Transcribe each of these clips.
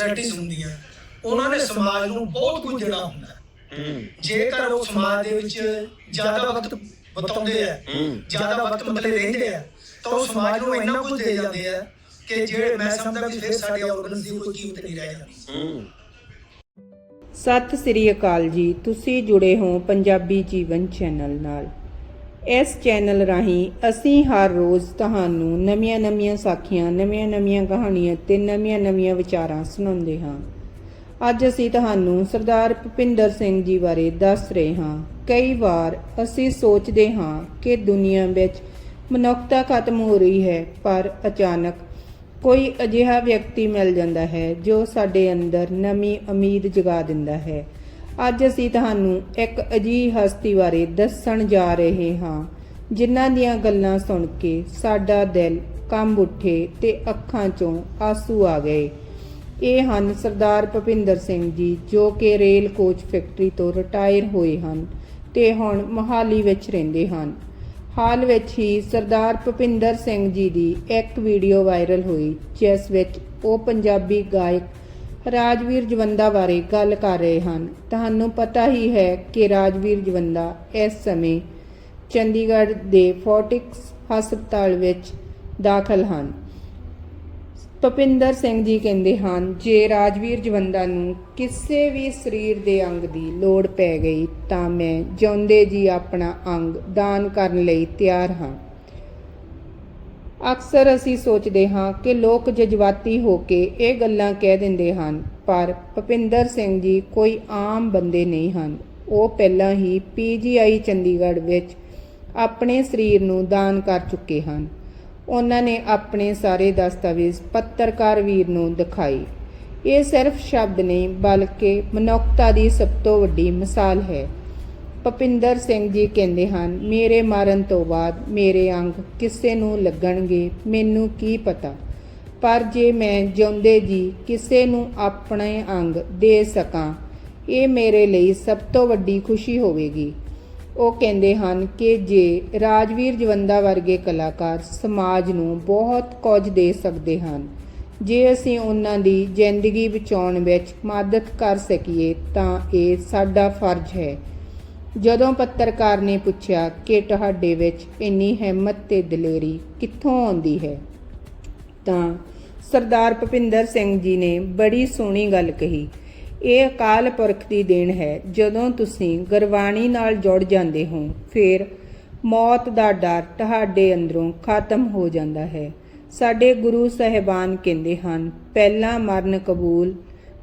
ਸੈਟਿਸ ਹੁੰਦੀਆਂ। ਉਹਨਾਂ ਨੇ ਸਮਾਜ ਨੂੰ ਬਹੁਤ ਕੁਝ ਦੇਣਾ ਹੁੰਦਾ। ਜੇਕਰ ਉਹ ਸਮਾਜ ਦੇ ਵਿੱਚ ਜ਼ਿਆਦਾ ਵਕਤ ਬਤਾਉਂਦੇ ਆ ਜ਼ਿਆਦਾ ਵਕਤ ਮਤਲਬ ਰਹਿੰਦੇ ਆ ਤਾਂ ਉਹ ਸਮਾਜ ਨੂੰ ਇੰਨਾ ਕੁਝ ਦੇ ਜਾਂਦੇ ਆ ਕਿ ਜਿਹੜੇ ਮੈਂ ਸਮਝਦਾ ਵੀ ਫਿਰ ਸਾਡੇ ਆਰਗਨਸ ਦੀ ਕੋਈ ਕੀਮਤ ਨਹੀਂ ਰਹਿ ਜਾਂਦੀ। ਸਤਿ ਸ੍ਰੀ ਅਕਾਲ ਜੀ ਤੁਸੀਂ ਜੁੜੇ ਹੋ ਪੰਜਾਬੀ ਜੀਵਨ ਚੈਨਲ ਨਾਲ। ਇਸ ਚੈਨਲ ਰਾਹੀਂ ਅਸੀਂ ਹਰ ਰੋਜ਼ ਤੁਹਾਨੂੰ ਨਵੀਆਂ-ਨਵੀਆਂ ਸਾਖੀਆਂ ਨਵੀਆਂ-ਨਵੀਆਂ ਕਹਾਣੀਆਂ ਤੇ ਨਵੀਆਂ-ਨਵੀਆਂ ਵਿਚਾਰਾਂ ਸੁਣਾਉਂਦੇ ਹਾਂ। ਅੱਜ ਅਸੀਂ ਤੁਹਾਨੂੰ ਸਰਦਾਰ ਭੁਪਿੰਦਰ ਸਿੰਘ ਜੀ ਬਾਰੇ ਦੱਸ ਰਹੇ ਹਾਂ। ਕਈ ਵਾਰ ਅਸੀਂ ਸੋਚਦੇ ਹਾਂ ਕਿ ਦੁਨੀਆ ਵਿੱਚ ਮਨੁੱਖਤਾ ਖਤਮ ਹੋ ਰਹੀ ਹੈ, ਪਰ ਅਚਾਨਕ ਕੋਈ ਅਜਿਹਾ ਵਿਅਕਤੀ ਮਿਲ ਜਾਂਦਾ ਹੈ ਜੋ ਸਾਡੇ ਅੰਦਰ ਨਵੀਂ ਉਮੀਦ ਜਗਾ ਦਿੰਦਾ ਹੈ। ਅੱਜ ਅਸੀਂ ਤੁਹਾਨੂੰ ਇੱਕ ਅਜੀਬ ਹਸਤੀ ਬਾਰੇ ਦੱਸਣ ਜਾ ਰਹੇ ਹਾਂ, ਜਿਨ੍ਹਾਂ ਦੀਆਂ ਗੱਲਾਂ ਸੁਣ ਕੇ ਸਾਡਾ ਦਿਲ ਕੰਬ ਉੱਠੇ ਤੇ ਅੱਖਾਂ 'ਚੋਂ ਆਸੂ ਆ ਗਏ। ਇਹ ਹਨ ਸਰਦਾਰ ਭੁਪਿੰਦਰ ਸਿੰਘ ਜੀ, ਜੋ ਕਿ ਰੇਲ ਕੋਚ ਫੈਕਟਰੀ ਤੋਂ ਰਿਟਾਇਰ ਹੋਏ ਹਨ ਤੇ ਹੁਣ ਮੋਹਾਲੀ ਵਿੱਚ ਰਹਿੰਦੇ ਹਨ। ਹਾਲ ਵਿੱਚ ਹੀ ਸਰਦਾਰ ਭੁਪਿੰਦਰ ਸਿੰਘ ਜੀ ਦੀ ਇੱਕ ਵੀਡੀਓ ਵਾਇਰਲ ਹੋਈ, ਜਿਸ ਵਿੱਚ ਉਹ ਪੰਜਾਬੀ ਗਾਇਕ ਰਾਜਵੀਰ ਜਵੰਦਾ ਬਾਰੇ ਗੱਲ ਕਰ ਰਹੇ ਹਨ। ਤੁਹਾਨੂੰ ਪਤਾ ਹੀ ਹੈ ਕਿ ਰਾਜਵੀਰ ਜਵੰਦਾ ਇਸ ਸਮੇਂ ਚੰਡੀਗੜ੍ਹ ਦੇ ਫੋਰਟਿਕਸ ਹਸਪਤਾਲ ਵਿੱਚ ਦਾਖਲ ਹਨ। ਭੁਪਿੰਦਰ ਸਿੰਘ ਜੀ ਕਹਿੰਦੇ ਹਨ, ਜੇ ਰਾਜਵੀਰ ਜਵੰਦਾ ਨੂੰ ਕਿਸੇ ਵੀ ਸਰੀਰ ਦੇ ਅੰਗ ਦੀ ਲੋੜ ਪੈ ਗਈ ਤਾਂ ਮੈਂ ਜਿਉਂਦੇ ਜੀ ਆਪਣਾ ਅੰਗ ਦਾਨ ਕਰਨ ਲਈ ਤਿਆਰ ਹਾਂ। ਅਕਸਰ ਅਸੀਂ ਸੋਚਦੇ ਹਾਂ ਕਿ ਲੋਕ ਜਜ਼ਬਾਤੀ ਹੋ ਕੇ ਇਹ ਗੱਲਾਂ ਕਹਿ ਦਿੰਦੇ ਹਨ, ਪਰ ਭੁਪਿੰਦਰ ਸਿੰਘ ਜੀ ਕੋਈ ਆਮ ਬੰਦੇ ਨਹੀਂ ਹਨ। ਉਹ ਪਹਿਲਾਂ ਹੀ ਪੀਜੀਆਈ ਚੰਡੀਗੜ੍ਹ ਵਿੱਚ ਆਪਣੇ ਸਰੀਰ ਨੂੰ ਦਾਨ ਕਰ ਚੁੱਕੇ ਹਨ। ਉਹਨਾਂ ਨੇ ਆਪਣੇ ਸਾਰੇ ਦਸਤਾਵੇਜ਼ ਪੱਤਰਕਾਰ ਵੀਰ ਨੂੰ ਦਿਖਾਈ ਇਹ ਸਿਰਫ ਸ਼ਬਦ ਨਹੀਂ, ਬਲਕਿ ਮਨੁੱਖਤਾ ਦੀ ਸਭ ਤੋਂ ਵੱਡੀ ਮਿਸਾਲ ਹੈ। ਭਪਿੰਦਰ ਸਿੰਘ ਜੀ ਕਹਿੰਦੇ ਹਨ, ਮੇਰੇ ਮਰਨ ਤੋਂ ਬਾਅਦ ਮੇਰੇ ਅੰਗ ਕਿਸੇ ਨੂੰ ਲੱਗਣਗੇ, ਮੈਨੂੰ ਕੀ ਪਤਾ? ਪਰ ਜੇ ਮੈਂ ਜਿਉਂਦੇ ਜੀ ਕਿਸੇ ਨੂੰ ਆਪਣੇ ਅੰਗ ਦੇ ਸਕਾਂ, ਇਹ ਮੇਰੇ ਲਈ ਸਭ ਤੋਂ ਵੱਡੀ ਖੁਸ਼ੀ ਹੋਵੇਗੀ। ਉਹ ਕਹਿੰਦੇ ਹਨ ਕਿ ਜੇ ਰਾਜਵੀਰ ਜਵੰਦਾ ਵਰਗੇ ਕਲਾਕਾਰ ਸਮਾਜ ਨੂੰ ਬਹੁਤ ਕੁਝ ਦੇ ਸਕਦੇ ਹਨ, ਜੇ ਅਸੀਂ ਉਹਨਾਂ ਦੀ ਜ਼ਿੰਦਗੀ ਬਚਾਉਣ ਵਿੱਚ ਮਦਦ ਕਰ ਸਕੀਏ, ਤਾਂ ਇਹ ਸਾਡਾ ਫਰਜ਼ ਹੈ। ਜਦੋਂ ਪੱਤਰਕਾਰ ਨੇ ਪੁੱਛਿਆ ਕਿ ਤੁਹਾਡੇ ਵਿੱਚ ਇੰਨੀ ਹਿੰਮਤ ਤੇ ਦਲੇਰੀ ਕਿੱਥੋਂ ਆਉਂਦੀ ਹੈ, ਤਾਂ ਸਰਦਾਰ ਭੁਪਿੰਦਰ ਸਿੰਘ ਜੀ ਨੇ ਬੜੀ ਸੋਹਣੀ ਗੱਲ ਕਹੀ, ਇਹ ਅਕਾਲ ਪੁਰਖ ਦੀ ਦੇਣ ਹੈ, ਜਦੋਂ ਤੁਸੀਂ ਗੁਰਬਾਣੀ ਨਾਲ ਜੁੜ ਜਾਂਦੇ ਹੋ, ਫਿਰ ਮੌਤ ਦਾ ਡਰ ਤੁਹਾਡੇ ਅੰਦਰੋਂ ਖਤਮ ਹੋ ਜਾਂਦਾ ਹੈ। ਸਾਡੇ ਗੁਰੂ ਸਾਹਿਬਾਨ ਕਹਿੰਦੇ ਹਨ, ਪਹਿਲਾ ਮਰਨ ਕਬੂਲ,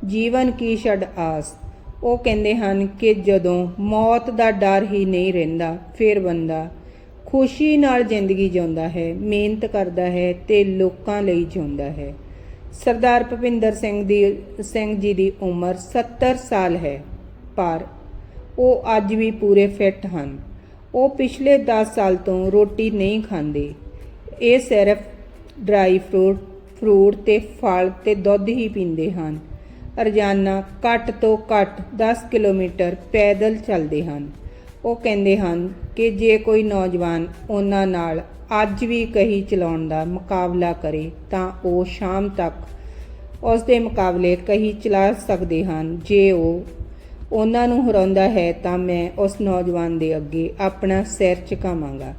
ਜੀਵਨ ਕੀ ਛੜ ਆਸ ਉਹ ਕਹਿੰਦੇ ਹਨ ਕਿ ਜਦੋਂ ਮੌਤ ਦਾ ਡਰ ਹੀ ਨਹੀਂ ਰਹਿੰਦਾ, ਫਿਰ ਬੰਦਾ ਖੁਸ਼ੀ ਨਾਲ ਜ਼ਿੰਦਗੀ ਜਿਉਂਦਾ ਹੈ, ਮਿਹਨਤ ਕਰਦਾ ਹੈ ਤੇ ਲੋਕਾਂ ਲਈ ਜਿਉਂਦਾ ਹੈ। ਸਰਦਾਰ ਭੁਪਿੰਦਰ ਸਿੰਘ ਦੀ, ਸਿੰਘ ਜੀ ਦੀ ਉਮਰ 70 ਸਾਲ ਹੈ, ਪਰ ਉਹ ਅੱਜ ਵੀ ਪੂਰੇ ਫਿੱਟ ਹਨ। ਉਹ ਪਿਛਲੇ 10 ਸਾਲ ਤੋਂ ਰੋਟੀ ਨਹੀਂ ਖਾਂਦੇ। ਇਹ ਸਿਰਫ ਡਰਾਈ ਫਰੂਟ ਫਰੂਟ ਤੇ ਫਲ ਤੇ ਦੁੱਧ ਹੀ ਪੀਂਦੇ ਹਨ। ਰੋਜ਼ਾਨਾ ਘੱਟ ਤੋਂ ਘੱਟ 10 ਕਿਲੋਮੀਟਰ ਪੈਦਲ ਚੱਲਦੇ ਹਨ। ਉਹ ਕਹਿੰਦੇ ਹਨ ਕਿ ਜੇ ਕੋਈ ਨੌਜਵਾਨ ਉਹਨਾਂ ਨਾਲ ਅੱਜ ਵੀ ਕਹੀ ਚਲਾਉਣ ਦਾ ਮੁਕਾਬਲਾ ਕਰੇ, ਤਾਂ ਉਹ ਸ਼ਾਮ ਤੱਕ ਉਸ ਦੇ ਮੁਕਾਬਲੇ ਕਹੀ ਚਲਾ ਸਕਦੇ ਹਨ। ਜੇ ਉਹ ਉਹਨਾਂ ਨੂੰ ਹਰਾਉਂਦਾ ਹੈ, ਤਾਂ ਮੈਂ ਉਸ ਨੌਜਵਾਨ ਦੇ ਅੱਗੇ ਆਪਣਾ ਸਿਰ ਝੁਕਾਵਾਂਗਾ।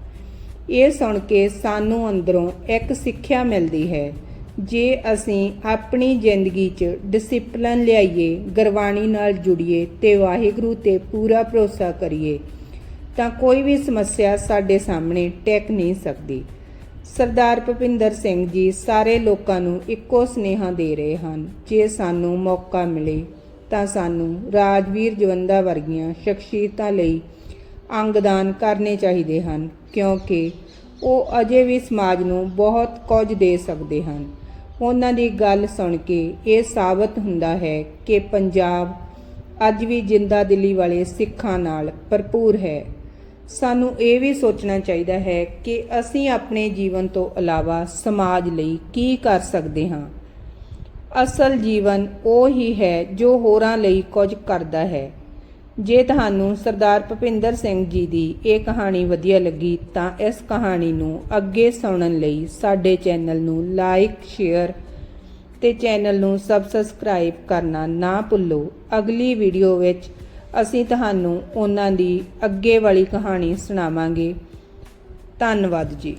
ਇਹ ਸੁਣ ਕੇ ਸਾਨੂੰ ਅੰਦਰੋਂ ਇੱਕ ਸਿੱਖਿਆ ਮਿਲਦੀ ਹੈ ਜੇ ਅਸੀਂ ਆਪਣੀ ਜ਼ਿੰਦਗੀ 'ਚ ਡਿਸਪਲਨ ਲਿਆਈਏ, ਗੁਰਬਾਣੀ ਨਾਲ ਜੁੜੀਏ ਤੇ ਵਾਹਿਗੁਰੂ ਤੇ ਪੂਰਾ ਭਰੋਸਾ ਕਰੀਏ, ਤਾਂ ਕੋਈ ਵੀ ਸਮੱਸਿਆ ਸਾਡੇ ਸਾਹਮਣੇ ਟਿਕ ਨਹੀਂ ਸਕਦੀ। ਸਰਦਾਰ ਭੁਪਿੰਦਰ ਸਿੰਘ ਜੀ ਸਾਰੇ ਲੋਕਾਂ ਨੂੰ ਇੱਕੋ ਸਨੇਹਾ ਦੇ ਰਹੇ ਹਨ, ਜੇ ਸਾਨੂੰ ਮੌਕਾ ਮਿਲੇ, ਤਾਂ ਸਾਨੂੰ ਰਾਜਵੀਰ ਜਵੰਦਾ ਵਰਗੀਆਂ ਸ਼ਖਸੀਅਤਾਂ ਲਈ ਅੰਗਦਾਨ ਕਰਨੇ ਚਾਹੀਦੇ ਹਨ, ਕਿਉਂਕਿ ਉਹ ਅਜੇ ਵੀ ਸਮਾਜ ਨੂੰ ਬਹੁਤ ਕੁਝ ਦੇ ਸਕਦੇ ਹਨ। ਉਹਨਾਂ ਦੀ ਗੱਲ ਸੁਣ ਕੇ ਇਹ ਸਾਬਤ ਹੁੰਦਾ ਹੈ ਕਿ ਪੰਜਾਬ ਅੱਜ ਵੀ ਜਿੰਦਾ ਦਿਲੀ ਵਾਲੇ ਸਿੱਖਾਂ ਨਾਲ ਭਰਪੂਰ ਹੈ। ਸਾਨੂੰ ਇਹ ਵੀ ਸੋਚਣਾ ਚਾਹੀਦਾ ਹੈ ਕਿ ਅਸੀਂ ਆਪਣੇ ਜੀਵਨ ਤੋਂ ਇਲਾਵਾ ਸਮਾਜ ਲਈ ਕੀ ਕਰ ਸਕਦੇ ਹਾਂ। ਅਸਲ ਜੀਵਨ ਉਹ ਹੀ ਹੈ ਜੋ ਹੋਰਾਂ ਲਈ ਕੁਝ ਕਰਦਾ ਹੈ। ਜੇ ਤੁਹਾਨੂੰ ਸਰਦਾਰ ਭਪਿੰਦਰ ਸਿੰਘ ਜੀ ਦੀ ਇਹ ਕਹਾਣੀ ਵਧੀਆ ਲੱਗੀ ਤਾਂ ਇਸ ਕਹਾਣੀ ਨੂੰ ਅੱਗੇ ਸੁਣਨ ਲਈ ਸਾਡੇ ਚੈਨਲ ਨੂੰ ਲਾਈਕ, ਸ਼ੇਅਰ ਤੇ ਚੈਨਲ ਨੂੰ ਸਬਸਕ੍ਰਾਈਬ ਕਰਨਾ ਨਾ ਭੁੱਲੋ। ਅਗਲੀ ਵੀਡੀਓ ਵਿੱਚ ਅਸੀਂ ਤੁਹਾਨੂੰ ਉਹਨਾਂ ਦੀ ਅੱਗੇ ਵਾਲੀ ਕਹਾਣੀ ਸੁਣਾਵਾਂਗੇ। ਧੰਨਵਾਦ ਜੀ।